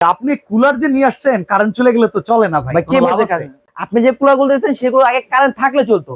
আপনি কুলার যে নিয়ে আসছেন কারেন্ট চলে গেলে তো চলে না ভাই। কে? আপনি যে কুলারগুলো দেখছেন সেগুলো আগে কারেন্ট থাকলে চলতো।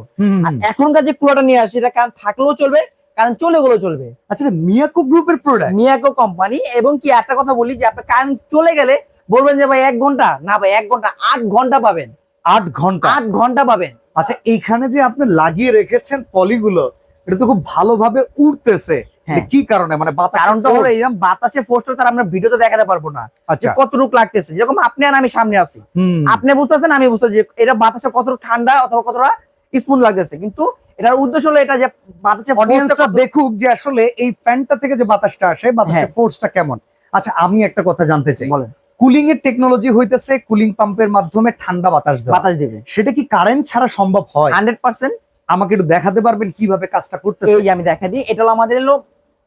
আর এখনকার যে কুলারটা নিয়ে আসছে এটা কারেন্ট থাকলেও চলবে কারেন্ট চলে গেলেও চলবে। আচ্ছা মিয়াকো গ্রুপের প্রোডাক্ট মিয়াকো কোম্পানি এবং কি একটা কথা বলি যে আপনার কারেন্ট চলে গেলে বলবেন যে ভাই এক ঘণ্টা? না ভাই এক ঘণ্টা আট ঘণ্টা পাবেন। আট ঘণ্টা? আট ঘণ্টা পাবেন। আচ্ছা এইখানে যে আপনি লাগিয়ে রেখেছেন পলিগুলো এটা তো খুব ভালোভাবে উড়তেছে। এটা কি কারণে? মানে কারণটা হলো? এইরকম বাতাসে ফোর্সটা তার আমরা ভিডিওতে দেখাতে পারব না যে আচ্ছা। কতটুক লাগতেছে। যেরকম আপনি আর আমি সামনে আছি। আপনি বুঝতেছেন আমি বুঝতেছি এটা বাতাসটা কতটা ঠান্ডা অথবা কতটা স্মুথ লাগতেছে। কিন্তু এটার উদ্দেশ্য হলো এটা যে বাতাসে অডিয়েন্সরা force টা কত- দেখুক যে আসলে এই ফ্যানটা থেকে যে বাতাসটা আসে বাতাসের হ্যাঁ। ফোর্সটা কেমন? আচ্ছা আমি একটা কথা জানতে চাই। বলেন। কুলিং এর টেকনোলজি হইতেছে কুলিং পাম্পের মাধ্যমে ঠান্ডা বাতাস বাতাস দিবে। সেটা কি কারেন্ট ছাড়া সম্ভব হয়? হান্ড্রেড পার্সেন্ট আমাকে একটু দেখাতে পারবেন কীভাবে কাজটা করতেছে? এই আমি দেখা দিই এটা হলো আমাদের হলো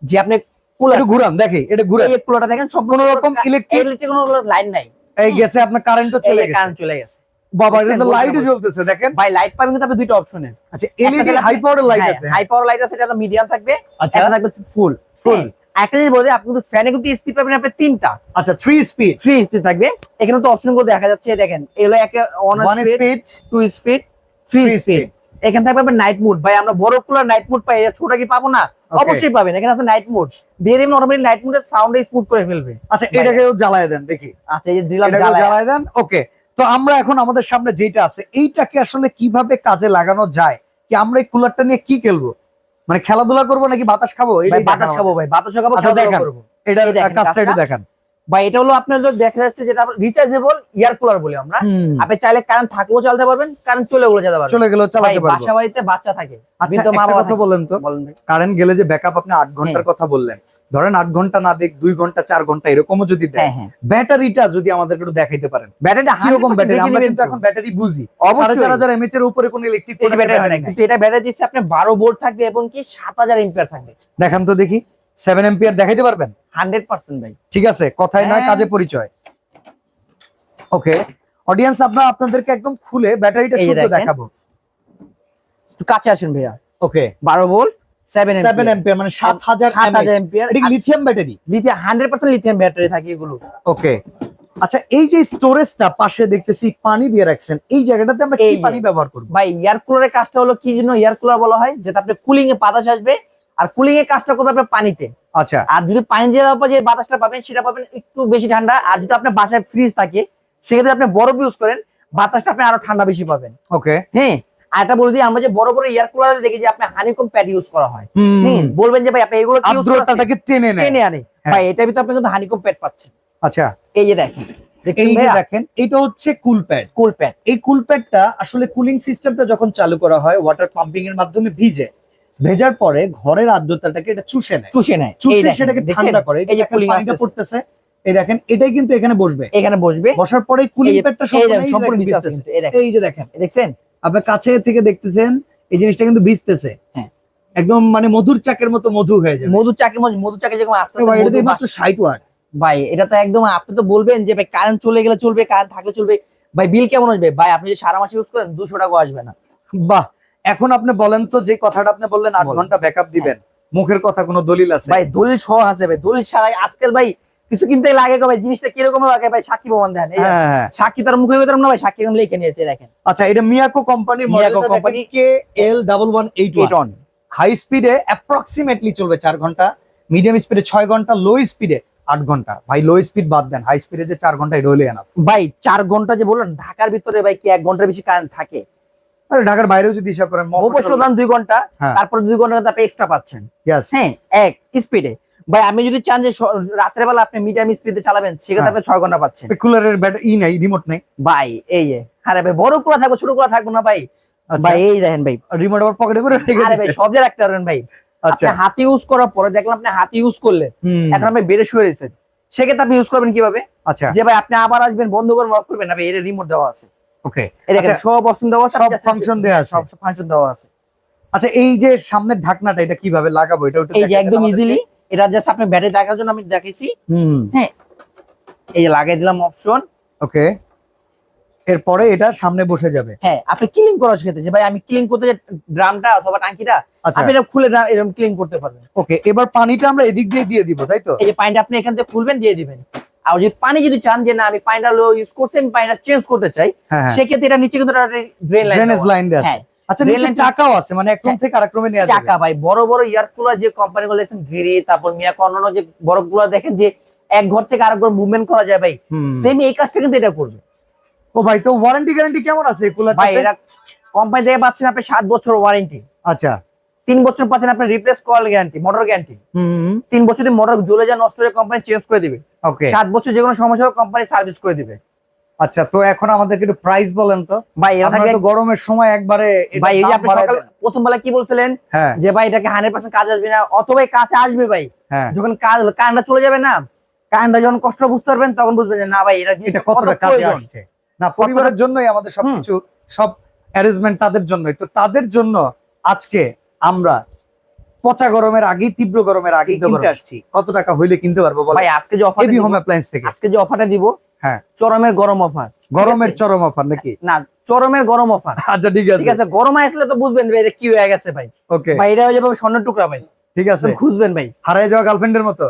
যে আপনি ঘুরান দেখি এটা ঘুরান। এই কুলারটা দেখেন সম্পূর্ণ রকম ইলেকট্রিক কোনো লাইন নাই। এই গেছে আপনার কারেন্টও চলে গেছে। কারেন্ট চলে গেছে। বাবা এটা তো লাইটও জ্বলতেছে দেখেন। ভাই লাইট পাবেন কিন্তু আপনি দুইটা অপশনে আচ্ছা এলইডি হাই পাওয়ার লাইট আছে। হাই পাওয়ার লাইট আছে এটা মিডিয়াম থাকবে আচ্ছা। একটা থাকবে ফুল Full। একটা জিনিস আপনি কিন্তু ফ্যানে কিন্তু স্পিড পাবেন আপনি তিনটা। আচ্ছা থ্রি স্পিড থ্রি স্পিড থাকবে। এখানে তো অপশনগুলো দেখা যাচ্ছে দেখেন এগুলো একে one speed two speed three speed. এখানে থাকবে আপনার নাইট মুড ভাই আমরা বড় কুলার নাইট মুড পাই ছোট কি পাবো না? অবশ্যই পাবেন এখানে আছে নাইট মুড দিয়ে দেবেন অটোমেটিক নাইট মুডের সাউন্ড স্মুথ করে ফেলবে। আচ্ছা এটাকেও জ্বালায় দেন দেখি। আচ্ছা এই যে দিলাম জ্বালায়। দেন ওকে তো আমরা এখন আমাদের সামনে যেটা আছে এইটাকে আসলে কীভাবে কাজে লাগানো যায়? কি আমরা এই কুলারটা নিয়ে কি খেলব? মানে খেলাধুলা করব নাকি বাতাস খাব? বাতাস খাব ভাই বাতাস খাব আচ্ছা, খেলাধুলা। করব। এটা কাজটা একটু দেখান। ভাই এটা হলো আপনার দেখা যাচ্ছে যেটা রিচার্জেবল ইয়ার কুলার বলি আমরা। আপনি চাইলে কারেন্ট থাকলেও চালাতে পারবেন কারেন্ট চলে গেলেও যেতে পারবেন। চলে গেল ভাই চালাতে পারব। বাসা বাড়িতে বাচ্চা থাকে। আচ্ছা মা কথা বলেন তো। কারেন্ট গেলে যে ব্যাকআপ আপনি আট ঘণ্টার কথা বললেন ধরেন আট ঘণ্টা না দেখ দুই ঘণ্টা চার ঘণ্টা এরকমও যদি দেয় হ্যাঁ হ্যাঁ। ব্যাটারিটা যদি আমাদেরকে একটু দেখাইতে পারেন। ব্যাটারিটা কীরকম ব্যাটারি? আমরা কিন্তু এখন ব্যাটারি বুঝি। অবশ্যই। সাড়ে চার হাজার এমএচ এর উপরে কোনো ইলেকট্রিক কোনো ব্যাটারি হয় না কিন্তু এটা ব্যাটারি দিচ্ছে আপনি বারো ভোল্ট থাকবে এবং কি সাত হাজার এম্পিয়ার থাকবে। দেখান তো দেখি। সেভেন এম্পিয়ার দেখাইতে পারবেন? হান্ড্রেড পার্সেন্ট ভাই। ঠিক আছে কথাই নয় হ্যাঁ। কাজে পরিচয়। ওকে অডিয়েন্স আপনারা আপনাদেরকে একদম খুলে ব্যাটারিটা শুদ্ধ দেখাবো। একটু কাছে আসেন ভাইয়া। ওকে বারো ভোল্ট মানে লিথিয়াম ব্যাটারি লিথিয়াম ব্যাটারি থাকে এগুলো। ওকে আচ্ছা এই যে স্টোরেজটা পাশে দেখতেছি পানি দিয়ে রাখছেন এই জায়গাটাতে আমরা কি পানি ব্যবহার করব? ভাই এয়ার কুলারের কাজটা হলো কি জন্য? এয়ার কুলার বলা হয় যেটা আপনি কুলিং এ বাতাস আসবে আর কুলিং এর কাজটা করবে আপনার পানিতে। আচ্ছা। আর যদি পানি দেওয়ার পর যে বাতাসটা পাবেন সেটা পাবেন একটু বেশি ঠান্ডা। আর যদি আপনার বাসায় ফ্রিজ থাকে সেক্ষেত্রে আপনি বরফ ইউজ করেন বাতাসটা আপনি আরও ঠান্ডা বেশি পাবেন। ওকে। হ্যাঁ? আর এটা বলে দিই আমরা যে বড় বড় এয়ার কুলারে দেখি যে আপনি হানিকম প্যাড ইউজ করা হয়। বলবেন যে ভাই আপনি এগুলো কি ইউজ আর্দ্রতাটাকে টেনে নেয়। টেনে আনে। হ্যাঁ। ভাই এটার ভিতরে আপনি কিন্তু হানিকম প্যাড পাচ্ছেন। আচ্ছা। এই যে দেখেন এই যে দেখেন এটা হচ্ছে কুল প্যাড কুল প্যাড এই কুল প্যাডটা আসলে কুলিং সিস্টেমটা যখন চালু করা হয় ওয়াটার পাম্পিং এর মাধ্যমে ভিজে ভেজার পরে ঘরের আর্দ্রতাটাকে এটা চুষে নেয়। চুষে নেয়। চুষে সেটাকে? ঠান্ডা করে। এই যে কুলিং পানিটা পড়তেছে। এই দেখেন এটাই কিন্তু এখানে বসবে। এখানে বসবে। বসার পরে কুলিং প্যাডটা সম্পূর্ণ এই যে দেখেন। এই যে দেখেন। দেখছেন? আপনি কাছে থেকে দেখতেছেন এই জিনিসটা কিন্তু ভিজতেছে হ্যাঁ। একদম মানে মধুর চাকের মতো মধু হয়ে যাবে। মধু চাকে মধু চাকে যেরকম আস্তে ভাই, আস্তে এটা মাত্র 60 ওয়াট। ভাই এটা তো একদম আপনি তো বলবেন যে ভাই কারেন্ট চলে গেলে চলবে কারেন্ট থাকলে চলবে। ভাই বিল কেমন আসবে? ভাই আপনি যদি সারা মাস ইউজ করেন দুশো টাকা আসবে না। বাহ এখন আপনি বলেন তো যে কথাটা আপনি বললেন আট। ঘণ্টা ব্যাকআপ দিবেন। মুখের কথা কোনো দলিল আছে? ভাই দলিল সহ আছে ভাই দলিল ছাড়াই আজকাল ভাই কিছু কিনতে লাগে গো ভাই জিনিসটা কীরকম লাগে ভাই সাক্ষী প্রমাণ দেন। হ্যাঁ হ্যাঁ। সাক্ষী তার মুখে হইতাম না ভাই সাক্ষী এখন লিখে নিয়েছে দেখেন। আচ্ছা এটা মিয়াকো কোম্পানির Miyako company K L double one eight on high স্পিডে অ্যাপ্রক্সিমেটলি চলবে চার ঘণ্টা মিডিয়াম স্পিডে ছয় ঘণ্টা লো স্পিডে আট ঘণ্টা। ভাই লো স্পিড বাদ দেন হাই স্পিডে যে চার ঘণ্টা এটা হলে ভাই চার ঘণ্টা যে বললেন ঢাকার ভিতরে ভাই কি এক ঘণ্টার বেশি কারেন্ট থাকে? ঢাকার বাইরেও যদি হিসাব করেন দাম দুই ঘণ্টা হ্যাঁ। তারপর দুই ঘণ্টা আপনি এক্সট্রা পাচ্ছেন। হ্যাঁ এক স্পিডে ভাই আপনি যদি চান যে রাত্রে বেলা আপনি মিডিয়াম স্পিডে চালাবেন সেক্ষেত্রে হ্যাঁ। আপনি ছয় ঘণ্টা পাচ্ছেন। কুলারের ব্যাটারি ই নাই রিমোট নাই। ভাই এই যে আরে ভাই বড় কুলা থাকব ছোট কুলা থাকব না ভাই। আচ্ছা। ভাই এই দেখেন ভাই। রিমোট আবার পকেটে করে আরে ভাই সব জায়গায় রাখতে পারবেন ভাই। আচ্ছা। হাতে ইউজ করার পরে দেখলাম আপনি হাতে ইউজ করলেন হুম, এখন আপনি বেড়ে শুয়ে রয়েছেন সেক্ষেত্রে আপনি ইউজ করবেন কীভাবে? আচ্ছা। যে ভাই আপনি আবার আসবেন বন্ধ করবেন অফ করবেন না ভাই এর রিমোট দেওয়া আছে। ওকে এই দেখেন আচ্ছা, সব অপশন দেওয়া আছে সব আপনি just আছে। সব ফাংশন দেওয়া আছে। আচ্ছা এই যে সামনের ঢাকনাটা এটা কীভাবে লাগাবো? এটা এই যে একদম ইজিলি এটা জাস্ট আপনি ব্যাটারি দেখার জন্য আমি দেখাইছি। হুম। এই যে লাগাই দিলাম অপশন ওকে এরপরে এটা সামনে বসে যাবে। হ্যান আপনি ক্লিন করা শিখেছে যে ভাই আমি ক্লিন করতে ড্রামটা অথবা টাঙ্কিটা আচ্ছা। আপনি এটা খুলে না এরকম ক্লিন করতে পারবেন। ওকে এবার পানিটা আমরা এদিক দিয়ে দিয়ে দিব তাই তো? এই যে পানিটা আপনি এখান থেকে খুলবেন দিয়ে দিবেন। আর যদি পানি যদি চান যে না আমি পানিটা ইউজ করছি আমি পানিটা চেঞ্জ করতে চাই হ্যাঁ হ্যাঁ। সেক্ষেত্রে এটা নিচে কিন্তু ড্রেন লাইন দেওয়া আছে। হ্যাঁ। আচ্ছা নিচে চাকাও আছে মানে এক রুম। থেকে আরেক রুমে নেওয়া চাকা ভাই বড় বড় এয়ার কুলার যে দেখছেন গিরি তারপর অন্যান্য যে বড় দেখেন যে এক ঘর থেকে আরেক ঘর মুভমেন্ট করা যায় ভাই। সেম এই কাজটা কিন্তু এটা করবে। ও ভাই তো ওয়ারেন্টি গ্যারান্টি কেমন আছে এই ভাই কুলারটাতে এটা কোম্পানি থেকে পাচ্ছেন আপনি সাত বছর ওয়ারেন্টি আচ্ছা। তিন বছর পাচ্ছেন আপনি replace call guarantee motor guarantee হুম। তিন বছর মোটর জ্বলে যায় নষ্ট হয়ে কোম্পানি চেঞ্জ করে দিবে। ওকে সাত বছর যে কোনো সমস্যা হবে কোম্পানি সার্ভিস করে দিবে। আচ্ছা তো এখন আমাদেরকে একটু প্রাইস বলেন তো। ভাই আপনারা তো গরমের সময় একবারে ভাই এই যে আপনি সকাল প্রথম বেলা কি বলছিলেন? হ্যাঁ। যে ভাই এটাকে হান্ড্রেড পার্সেন্ট কাজ আসবে না। অথবা কাজ আসবে ভাই। হ্যাঁ। যখন কাজ কারেন্টটা চলে যাবে না কারেন্টটা যখন কষ্ট বুঝতে পারবেন তখন বুঝবেন যে না ভাই এটা জিনিসটা কতটা কত কাজে আসছে? না পরিবারের জন্যই আমাদের সবকিছু সব অ্যারেঞ্জমেন্ট তাদের জন্যই। তো তাদের জন্য আজকে আমরা পচা গরমের আগেই তীব্র গরমের আগেই তীব্র কিনতে আসছি। কত টাকা হইলে কিনতে পারব বলো? ভাই আজকে যে অফার এবি হোম অ্যাপ্লায়েন্স থেকে। আজকে যে অফারটা দিব হ্যাঁ। চরমের গরম অফার গরমের চরম অফার নাকি? না চরমের গরম অফার আচ্ছা ঠিক আছে। ঠিক আছে গরম আসলে তো বুঝবেন ভাই এটা কি হয়ে গেছে ভাই। ওকে। ভাই এটা হয়ে যাবে স্বর্ণের টুকরা ভাই। ঠিক আছে। খুঁজবেন ভাই। হারায় যাওয়া গার্লফ্রেন্ডের মতো?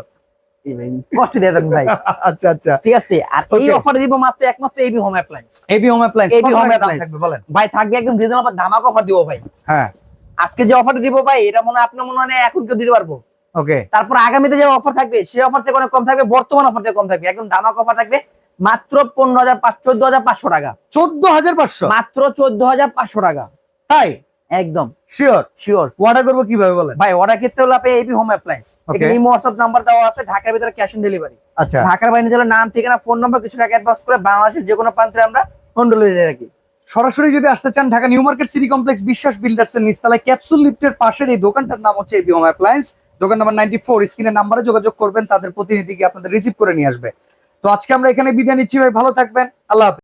ভাই, কষ্ট দিয়ে দেবেন ভাই। আচ্ছা আচ্ছা। ঠিক আছে আর এই. অফারে দিব মাত্র একমাত্র AB Home Appliance AB Home Appliance AB Home Appliance। থাকবে বলেন? ভাই থাকবে একদম রিজনেবল ধামাক অফার দিব ভাই। হ্যাঁ। আজকে যে অফারটা দিব ভাই এটা মনে আপনার মনে হয় এখন কেউ দিতে পারব। ওকে। তারপর আগামীতে যে অফার থাকবে সেই অফার থেকে অনেক কম থাকবে বর্তমান অফার থেকে কম থাকবে। একদম ধামাক অফার থাকবে মাত্র পনেরো হাজার পাঁচ চোদ্দ হাজার পাঁচশো টাকা। চোদ্দ হাজার পাঁচশো? মাত্র চোদ্দ হাজার পাঁচশো টাকা। তাই? একদম। শিওর শিওর অর্ডার করব কীভাবে বলেন? ভাই অর্ডার ক্ষেত্রে হলো আপনি এবি হোম অ্যাপ্লায়েন্স. এখানে ইমো হোয়াটসঅ্যাপ নাম্বার দেওয়া আছে ঢাকার ভিতরে ক্যাশ অন ডেলিভারি আচ্ছা। ঢাকার বাইরে জেলার নাম ঠিকানা ফোন নম্বর কিছু টাকা অ্যাডভান্স করে বাংলাদেশের যে কোনো প্রান্তে আমরা হোম ডেলিভারি দিয়ে রাখি সরাসরি যদি আসতে চান Dhaka New Market City Complex Biswas Builders এর নিচতলায় ক্যাপসুল লিফটের পাশের এই দোকানটার নাম হচ্ছে এবি হোম অ্যাপ্লায়েন্স। দোকান নাম্বার নাইনটি ফোর স্ক্রিনের নাম্বারে যোগাযোগ করবেন, তাদের প্রতিনিধিকে আপনাদের রিসিভ করে নিয়ে আসবে। তো আজকে আমরা এখানে বিদায় নিচ্ছি ভাই, ভালো থাকবেন, আল্লাহ